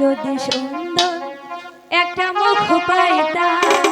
যদি সুন্দর একটা মুখ পাইতাম।